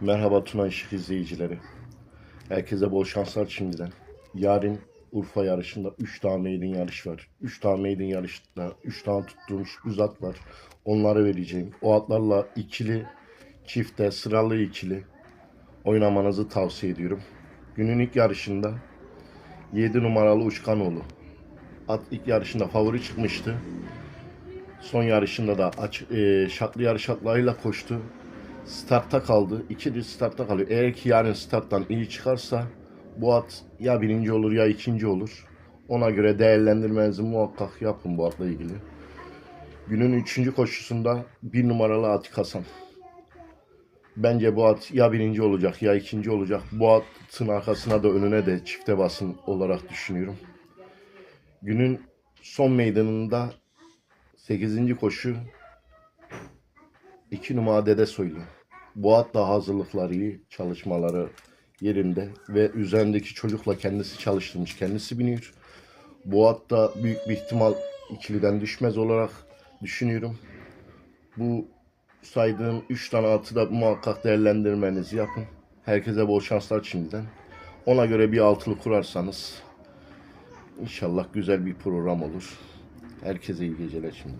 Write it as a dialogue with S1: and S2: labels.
S1: Merhaba Tuna Işık izleyicileri. Herkese bol şanslar şimdiden. Yarın Urfa yarışında 3 tane maiden yarış var. 3 tane maiden yarışta 3 tane tuttuğum sürpriz at var. Onları vereceğim. O atlarla ikili, çifte, sıralı ikili oynamanızı tavsiye ediyorum. Günün ilk yarışında 7 numaralı Uçkanoğlu. At ilk yarışında favori çıkmıştı. Son yarışında da aç, e, şartlı yarış atlarıyla koştu. Startta kaldı. İkidir startta kalıyor. Eğer ki yarın starttan iyi çıkarsa bu at ya birinci olur ya ikinci olur. Ona göre değerlendirmenizi muhakkak yapın bu atla ilgili. Günün üçüncü koşusunda bir numaralı Atik Hasan. Bence bu at ya birinci olacak ya ikinci olacak. Bu atın arkasına da önüne de çifte basın olarak düşünüyorum. Günün son meydanında 8. koşu 2 numara Dede Soylu. Bu at da hazırlıkları iyi, çalışmaları yerinde ve üzerindeki çocukla kendisi çalıştırmış, kendisi biniyor. Bu at da büyük bir ihtimal ikiliden düşmez olarak düşünüyorum. Bu saydığım 3 tane atı da muhakkak değerlendirmenizi yapın. Herkese bol şanslar şimdiden. Ona göre bir altılı kurarsanız inşallah güzel bir program olur. Herkese iyi geceler şimdi.